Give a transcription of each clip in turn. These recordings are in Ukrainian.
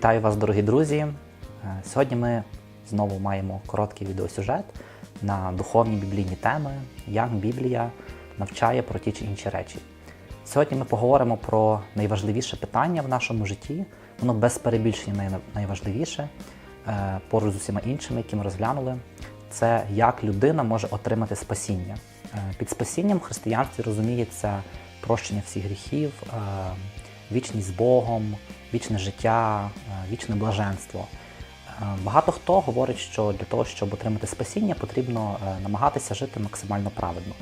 Вітаю вас, дорогі друзі! Е, Сьогодні ми знову маємо короткий відеосюжет на духовні біблійні теми, як Біблія навчає про ті чи інші речі. Сьогодні ми поговоримо про найважливіше питання в нашому житті. Воно без перебільшення найважливіше е, поруч з усіма іншими, які ми розглянули. Це як людина може отримати спасіння. Е, Під спасінням християнстві розуміється прощення всіх гріхів, вічність з Богом, вічне життя, е, вічне блаженство. Е, Багато хто говорить, що для того, щоб отримати спасіння, потрібно е, намагатися жити максимально праведно.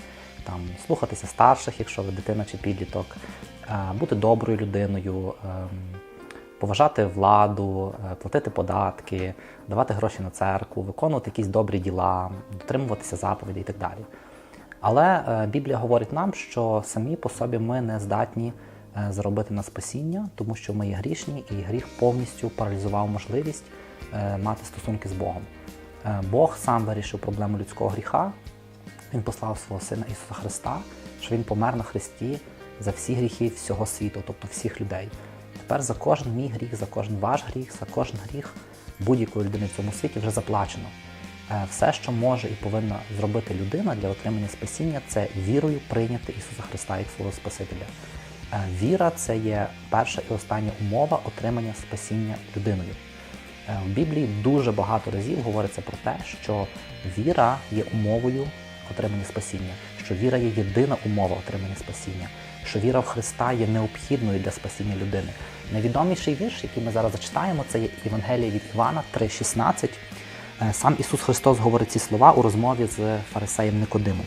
Там, слухатися старших, якщо ви дитина чи підліток, бути доброю людиною, поважати владу, платити податки, давати гроші на церкву, виконувати якісь добрі діла, дотримуватися заповідей і так далі. Але Біблія говорить нам, що самі по собі ми не здатні е, заробити на спасіння, тому що ми є грішні, і гріх повністю паралізував можливість е, мати стосунки з Богом. Е, Бог сам вирішив проблему людського гріха. Він послав свого Сина Ісуса Христа, що Він помер на Христі за всі гріхи всього світу, тобто всіх людей. Тепер за кожен мій гріх, за кожен ваш гріх, за кожен гріх будь-якої людини в цьому світі вже заплачено. Все, що може і повинна зробити людина для отримання спасіння, це вірою прийняти Ісуса Христа як свого Спасителя. Е, Віра це є перша і остання умова отримання спасіння людиною. Е, В Біблії дуже багато разів говориться про те, що віра є умовою отримання спасіння, що віра є єдина умова отримання спасіння, що віра в Христа є необхідною для спасіння людини. Найвідоміший вірш, який ми зараз зачитаємо, це є Євангеліє від Івана 3,16. Е, Сам Ісус Христос говорить ці слова у розмові з фарисеєм Никодимом.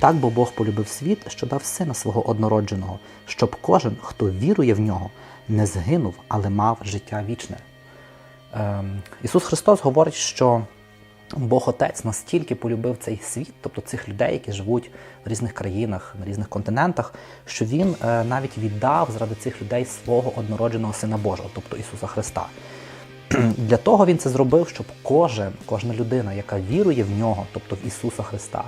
Так бо Бог полюбив світ, що дав сина свого однородженого, щоб кожен, хто вірує в нього, не згинув, але мав життя вічне. Ем, Ісус Христос говорить, що Бог Отець настільки полюбив цей світ, тобто цих людей, які живуть в різних країнах, на різних континентах, що Він е, навіть віддав заради цих людей свого однородженого Сина Божого, тобто Ісуса Христа. Для того він це зробив, щоб кожен, кожна людина, яка вірує в нього, тобто в Ісуса Христа,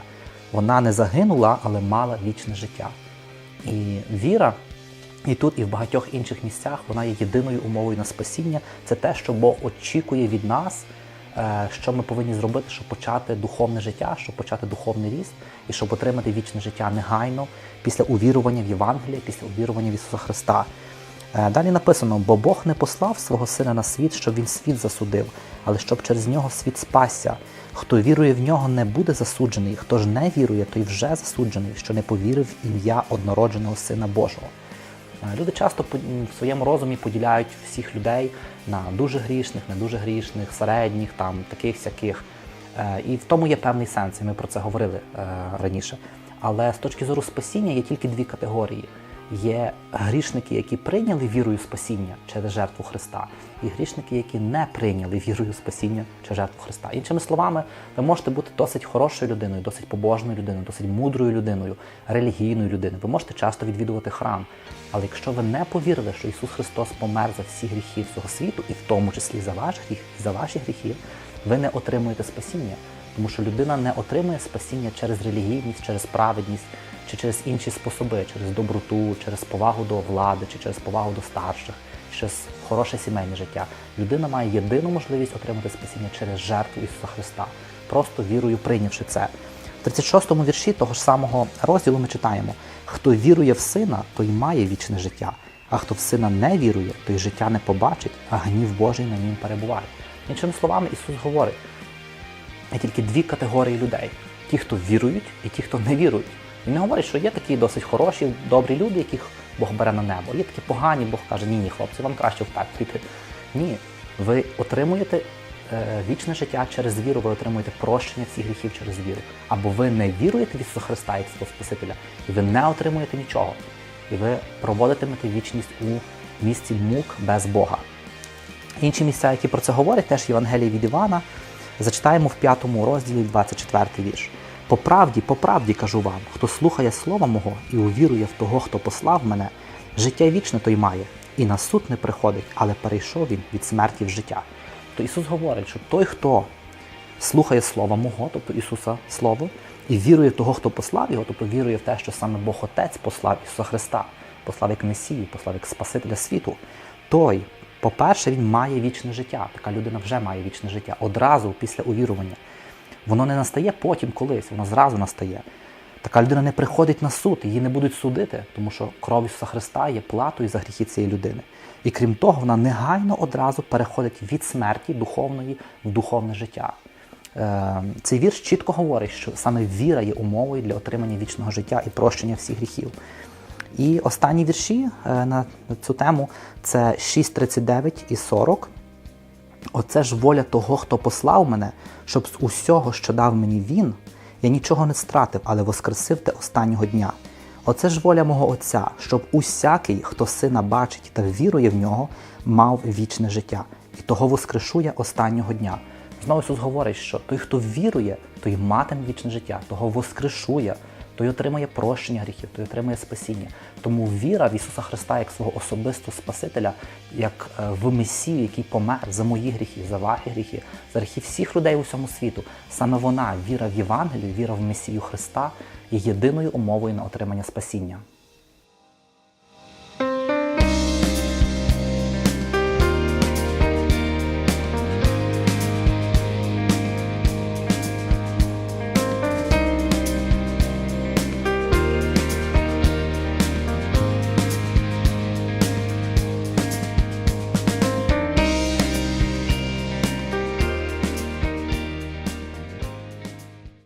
вона не загинула, але мала вічне життя. І віра, і тут, і в багатьох інших місцях, вона є єдиною умовою на спасіння. Це те, що Бог очікує від нас, е, що ми повинні зробити, щоб почати духовне життя, щоб почати духовний ріст і щоб отримати вічне життя негайно після увірування в Євангеліє, після увірування в Ісуса Христа. Е, Далі написано: бо Бог не послав свого сина на світ, щоб він світ засудив, але щоб через нього світ спасся. Хто вірує в нього, не буде засуджений. Хто ж не вірує, той вже засуджений, що не повірив в ім'я однородженого Сина Божого. Е, Люди часто в своєму розумі поділяють всіх людей на дуже грішних, не дуже грішних, середніх, там таких сяких. Е, І в тому є певний сенс, і ми про це говорили раніше. Але з точки зору спасіння є тільки дві категорії: є грішники, які прийняли вірою спасіння через жертву Христа, і грішники, які не прийняли вірою спасіння через жертву Христа. Іншими словами, ви можете бути досить хорошою людиною, досить побожною людиною, досить мудрою людиною, релігійною людиною. Ви можете часто відвідувати храм. Але якщо ви не повірили, що Ісус Христос помер за всі гріхи всього світу, і в тому числі за ваш гріх, і за ваші гріхи, ви не отримуєте спасіння. Тому що людина не отримує спасіння через релігійність, через праведність, чи через інші способи, через доброту, через повагу до влади, чи через повагу до старших, через хороше сімейне життя. Людина має єдину можливість отримати спасіння через жертву Ісуса Христа, просто вірою прийнявши це. В 36-му вірші того ж самого розділу ми читаємо: хто вірує в сина, той має вічне життя, а хто в сина не вірує, той життя не побачить, а гнів Божий на нім перебуває. Іншими словами, Ісус говорить, є тільки дві категорії людей: ті, хто вірують, і ті, хто не вірують. Він не говорить, що є такі досить хороші, добрі люди, яких Бог бере на небо. Є такі погані, Бог каже, ні, ні, хлопці, вам краще в пекло йти. Ні, ви отримуєте е, вічне життя через віру, ви отримуєте прощення всіх гріхів через віру. Або ви не віруєте в Ісуса Христа як свого Спасителя, і ви не отримуєте нічого. І ви проводитимете вічність у місці мук без Бога. Інші місця, які про це говорять, теж Євангелії від Івана, зачитаємо в п'ятому розділі 24 вірш. По правді, по правді кажу вам, хто слухає слова мого і увірує в того, хто послав мене, життя вічне той має, і на суд не приходить, але перейшов він від смерті в життя. То Ісус говорить, що той, хто слухає слова мого, тобто Ісуса Слово, і вірує в того, хто послав його, тобто вірує в те, що саме Бог Отець послав Ісуса Христа, послав як Месію, послав як Спасителя світу, той По-перше, він має вічне життя. Така людина вже має вічне життя одразу після увірування. Воно не настає потім колись, воно зразу настає. Така людина не приходить на суд, її не будуть судити, тому що кров Ісуса Христа є платою за гріхи цієї людини. І крім того, вона негайно одразу переходить від смерті духовної в духовне життя. Е, Цей вірш чітко говорить, що саме віра є умовою для отримання вічного життя і прощення всіх гріхів. І останні вірші е, на цю тему це 6.39 і 40. Оце ж воля того, хто послав мене, щоб з усього, що дав мені він, я нічого не стратив, але воскресив те останнього дня. Оце ж воля мого Отця, щоб усякий, хто сина бачить та вірує в нього, мав вічне життя, і того воскрешує останнього дня. Знову Ісус говорить, що той, хто вірує, той матиме вічне життя, того воскрешує, той отримає прощення гріхів, той отримує спасіння. Тому віра в Ісуса Христа як свого особистого Спасителя, як е, в Месію, який помер за мої гріхи, за ваші гріхи, за гріхи всіх людей у всьому світу. Саме вона, віра в Євангелію, віра в Месію Христа, є єдиною умовою на отримання спасіння.